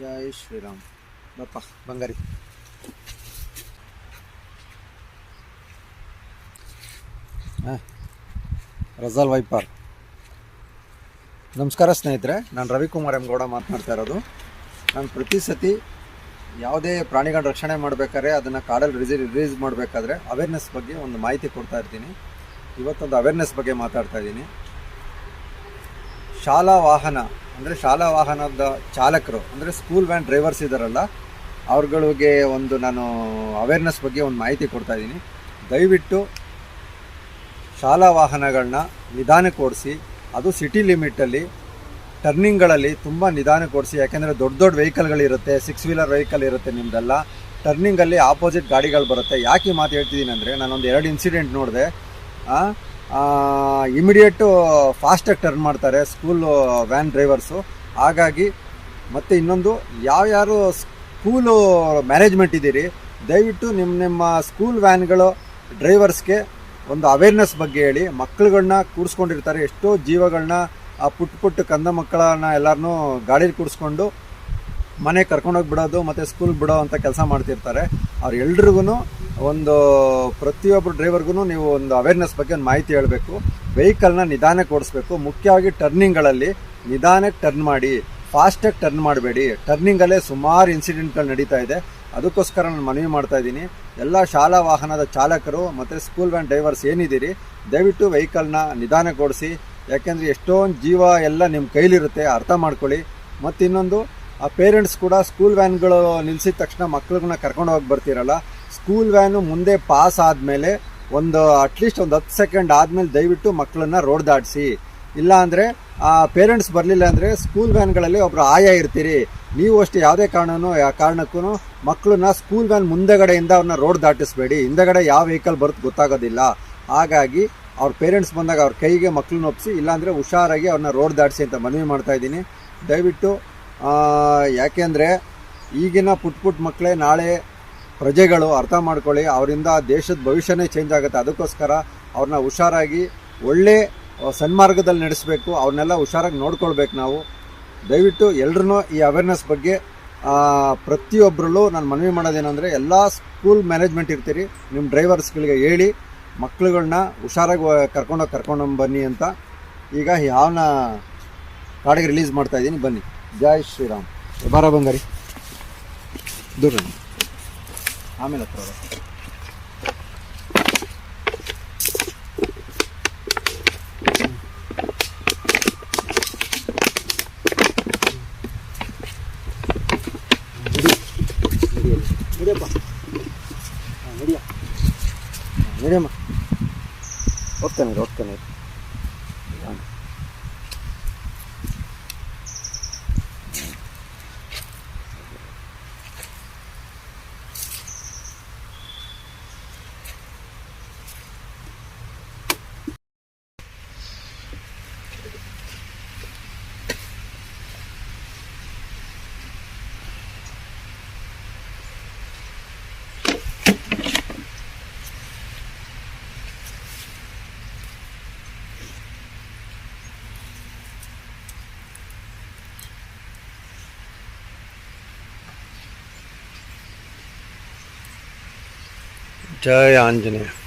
ಜೈ ಶ್ರೀರಾಮ್ ಬಪ್ಪ ಬಂಗಾರಿ ರಜಾಲ್ ವೈಪಾರ್ ನಮಸ್ಕಾರ ಸ್ನೇಹಿತರೆ, ನಾನು ರವಿಕುಮಾರ್ ಎಂ ಗೌಡ ಮಾತನಾಡ್ತಾ ಇರೋದು. ನಾನು ಪ್ರತಿ ಸತಿ ಯಾವುದೇ ಪ್ರಾಣಿಗಳ ರಕ್ಷಣೆ ಮಾಡಬೇಕಾದ್ರೆ ಅದನ್ನು ಕಾಡಲ್ಲಿ ರಿಜಿ ರಿಲೀಸ್ ಮಾಡಬೇಕಾದ್ರೆ ಅವೇರ್ನೆಸ್ ಬಗ್ಗೆ ಒಂದು ಮಾಹಿತಿ ಕೊಡ್ತಾ ಇರ್ತೀನಿ. ಇವತ್ತೊಂದು ಅವೇರ್ನೆಸ್ ಬಗ್ಗೆ ಮಾತಾಡ್ತಾ ಇದ್ದೀನಿ. ಶಾಲಾ ವಾಹನ, ಅಂದರೆ ಶಾಲಾ ವಾಹನದ ಚಾಲಕರು, ಅಂದರೆ ಸ್ಕೂಲ್ ವ್ಯಾನ್ ಡ್ರೈವರ್ಸ್ ಇದ್ದಾರಲ್ಲ ಅವ್ರಗಳಿಗೆ ಒಂದು ನಾನು ಅವೇರ್ನೆಸ್ ಬಗ್ಗೆ ಒಂದು ಮಾಹಿತಿ ಕೊಡ್ತಾ ಇದ್ದೀನಿ. ದಯವಿಟ್ಟು ಶಾಲಾ ವಾಹನಗಳನ್ನ ನಿಧಾನಕ್ಕೆ ಓಡಿಸಿ, ಅದು ಸಿಟಿ ಲಿಮಿಟಲ್ಲಿ ಟರ್ನಿಂಗ್ಗಳಲ್ಲಿ ತುಂಬ ನಿಧಾನಕ್ಕೆ ಓಡಿಸಿ, ಯಾಕೆಂದರೆ ದೊಡ್ಡ ದೊಡ್ಡ ವೆಹಿಕಲ್ಗಳಿರುತ್ತೆ ಸಿಕ್ಸ್ ವೀಲರ್ ವೆಹಿಕಲ್ ಇರುತ್ತೆ ನಿಮ್ಮದೆಲ್ಲ ಟರ್ನಿಂಗಲ್ಲಿ ಆಪೋಸಿಟ್ ಗಾಡಿಗಳು ಬರುತ್ತೆ. ಯಾಕೆ ಮಾತು ಹೇಳ್ತಿದ್ದೀನಿ ಅಂದರೆ, ನಾನೊಂದು ಎರಡು ಇನ್ಸಿಡೆಂಟ್ ನೋಡಿದೆ ಇಮಿಡಿಯೇಟು ಫಾಸ್ಟಾಗಿ ಟರ್ನ್ ಮಾಡ್ತಾರೆ ಸ್ಕೂಲ್ ವ್ಯಾನ್ ಡ್ರೈವರ್ಸು ಹಾಗಾಗಿ ಮತ್ತು ಇನ್ನೊಂದು, ಯಾವ್ಯಾರು ಸ್ಕೂಲು ಮ್ಯಾನೇಜ್ಮೆಂಟ್ ಇದ್ದೀರಿ, ದಯವಿಟ್ಟು ನಿಮ್ಮ ನಿಮ್ಮ ಸ್ಕೂಲ್ ವ್ಯಾನ್ಗಳು ಡ್ರೈವರ್ಸ್ಗೆ ಒಂದು ಅವೇರ್ನೆಸ್ ಬಗ್ಗೆ ಹೇಳಿ. ಮಕ್ಕಳುಗಳನ್ನ ಕೂರಿಸ್ಕೊಂಡಿರ್ತಾರೆ, ಎಷ್ಟೋ ಜೀವಗಳನ್ನ ಆ ಪುಟ್ಟ ಪುಟ್ಟ ಕಂದ ಮಕ್ಕಳನ್ನ ಎಲ್ಲರನ್ನೂ ಗಾಡೀಲಿ ಕೂಡಿಸ್ಕೊಂಡು ಮನೆ ಕರ್ಕೊಂಡೋಗಿ ಬಿಡೋದು ಮತ್ತು ಸ್ಕೂಲ್ ಬಿಡೋ ಅಂತ ಕೆಲಸ ಮಾಡ್ತಿರ್ತಾರೆ. ಅವ್ರು ಎಲ್ರಿಗೂ ಒಂದು ಪ್ರತಿಯೊಬ್ಬರು ಡ್ರೈವರ್ಗೂ ನೀವು ಒಂದು ಅವೇರ್ನೆಸ್ ಬಗ್ಗೆ ಒಂದು ಮಾಹಿತಿ ಹೇಳಬೇಕು. ವೆಹಿಕಲ್ನ ನಿಧಾನಕ್ಕೆ ಓಡಿಸ್ಬೇಕು. ಮುಖ್ಯವಾಗಿ ಟರ್ನಿಂಗ್ಗಳಲ್ಲಿ ನಿಧಾನಕ್ಕೆ ಟರ್ನ್ ಮಾಡಿ ಫಾಸ್ಟಾಗಿ ಟರ್ನ್ ಮಾಡಬೇಡಿ. ಟರ್ನಿಂಗಲ್ಲೇ ಸುಮಾರು ಇನ್ಸಿಡೆಂಟ್ಗಳು ನಡೀತಾ ಇದೆ. ಅದಕ್ಕೋಸ್ಕರ ನಾನು ಮನವಿ ಮಾಡ್ತಾ ಇದ್ದೀನಿ. ಎಲ್ಲ ಶಾಲಾ ವಾಹನದ ಚಾಲಕರು ಮತ್ತು ಸ್ಕೂಲ್ ವ್ಯಾನ್ ಡ್ರೈವರ್ಸ್ ಏನಿದ್ದೀರಿ, ದಯವಿಟ್ಟು ವೆಹಿಕಲ್ನ ನಿಧಾನಕ್ಕೆ ಓಡಿಸಿ. ಯಾಕೆಂದರೆ ಎಷ್ಟೊಂದು ಜೀವ ಎಲ್ಲ ನಿಮ್ಮ ಕೈಲಿರುತ್ತೆ, ಅರ್ಥ ಮಾಡ್ಕೊಳ್ಳಿ. ಮತ್ತು ಇನ್ನೊಂದು ಆ ಪೇರೆಂಟ್ಸ್ ಕೂಡ ಸ್ಕೂಲ್ ವ್ಯಾನ್ಗಳು ನಿಲ್ಲಿಸಿದ ತಕ್ಷಣ ಮಕ್ಳುಗಳನ್ನ ಕರ್ಕೊಂಡು ಹೋಗಿ ಬರ್ತೀರಲ್ಲ ಸ್ಕೂಲ್ ವ್ಯಾನು ಮುಂದೆ ಪಾಸ್ ಆದಮೇಲೆ ಒಂದು ಅಟ್ಲೀಸ್ಟ್ ಒಂದು ಹತ್ತು ಸೆಕೆಂಡ್ ಆದಮೇಲೆ ದಯವಿಟ್ಟು ಮಕ್ಕಳನ್ನ ರೋಡ್ ದಾಟಿಸಿ. ಇಲ್ಲಾಂದರೆ ಪೇರೆಂಟ್ಸ್ ಬರಲಿಲ್ಲ ಅಂದರೆ ಸ್ಕೂಲ್ ವ್ಯಾನ್ಗಳಲ್ಲಿ ಒಬ್ಬರು ಆಯಾ ಇರ್ತೀರಿ. ನೀವು ಅಷ್ಟೇ ಯಾವುದೇ ಕಾರಣನೂ ಯಾವ ಕಾರಣಕ್ಕೂ ಮಕ್ಕಳನ್ನ ಸ್ಕೂಲ್ ವ್ಯಾನ್ ಮುಂದೆಗಡೆಯಿಂದ ಅವ್ರನ್ನ ರೋಡ್ ದಾಟಿಸ್ಬೇಡಿ. ಹಿಂದೆಗಡೆ ಯಾವ ವೆಹಿಕಲ್ ಬರುತ್ತೆ ಗೊತ್ತಾಗೋದಿಲ್ಲ. ಹಾಗಾಗಿ ಅವ್ರ ಪೇರೆಂಟ್ಸ್ ಬಂದಾಗ ಅವ್ರ ಕೈಗೆ ಮಕ್ಕಳನ್ನ ಒಪ್ಪಿಸಿ ಇಲ್ಲಾಂದರೆ ಹುಷಾರಾಗಿ ಅವ್ರನ್ನ ರೋಡ್ ದಾಟಿಸಿ ಅಂತ ಮನವಿ ಮಾಡ್ತಾ ಇದ್ದೀನಿ. ದಯವಿಟ್ಟು ಯಾಕೆಂದರೆ ಈಗಿನ ಪುಟ್ ಪುಟ್ ಮಕ್ಕಳೇ ನಾಳೆ ಪ್ರಜೆಗಳು ಅರ್ಥ ಮಾಡ್ಕೊಳ್ಳಿ, ಅವರಿಂದ ದೇಶದ ಭವಿಷ್ಯನೇ ಚೇಂಜ್ ಆಗುತ್ತೆ. ಅದಕ್ಕೋಸ್ಕರ ಅವ್ರನ್ನ ಹುಷಾರಾಗಿ ಒಳ್ಳೆ ಸನ್ಮಾರ್ಗದಲ್ಲಿ ನಡೆಸಬೇಕು. ಅವ್ರನ್ನೆಲ್ಲ ಹುಷಾರಾಗಿ ನೋಡ್ಕೊಳ್ಬೇಕು ನಾವು. ದಯವಿಟ್ಟು ಎಲ್ರೂ ಈ ಅವೇರ್ನೆಸ್ ಬಗ್ಗೆ ಪ್ರತಿಯೊಬ್ಬರಲ್ಲೂ ನಾನು ಮನವಿ ಮಾಡೋದೇನೆಂದರೆ ಎಲ್ಲ ಸ್ಕೂಲ್ ಮ್ಯಾನೇಜ್ಮೆಂಟ್ ಇರ್ತೀರಿ ನಿಮ್ಮ ಡ್ರೈವರ್ಸ್ಗಳಿಗೆ ಹೇಳಿ ಮಕ್ಕಳುಗಳನ್ನ ಹುಷಾರಾಗಿ ಕರ್ಕೊಂಡೋಗಿ ಕರ್ಕೊಂಡು ಬನ್ನಿ ಅಂತ ಈಗ ಯಾವನ ಕಾಡಿಗೆ ರಿಲೀಸ್ ಮಾಡ್ತಾ ಇದ್ದೀನಿ. ಬನ್ನಿ. ಜೈ ಶ್ರೀರಾಮ್. ಬಾರ ಬಂಗಾರಿ. ದೂರ. ಆಮೇಲೆ ಹತ್ರ ಬಾ. ನಡಿಯಪ್ಪ ಹಾಂ ನಡಿಯ ನಡಿಯಮ್ಮ ಹೋಗ್ತಾನೆ ಹೋಗ್ತಾನೆ જય આંજનેય.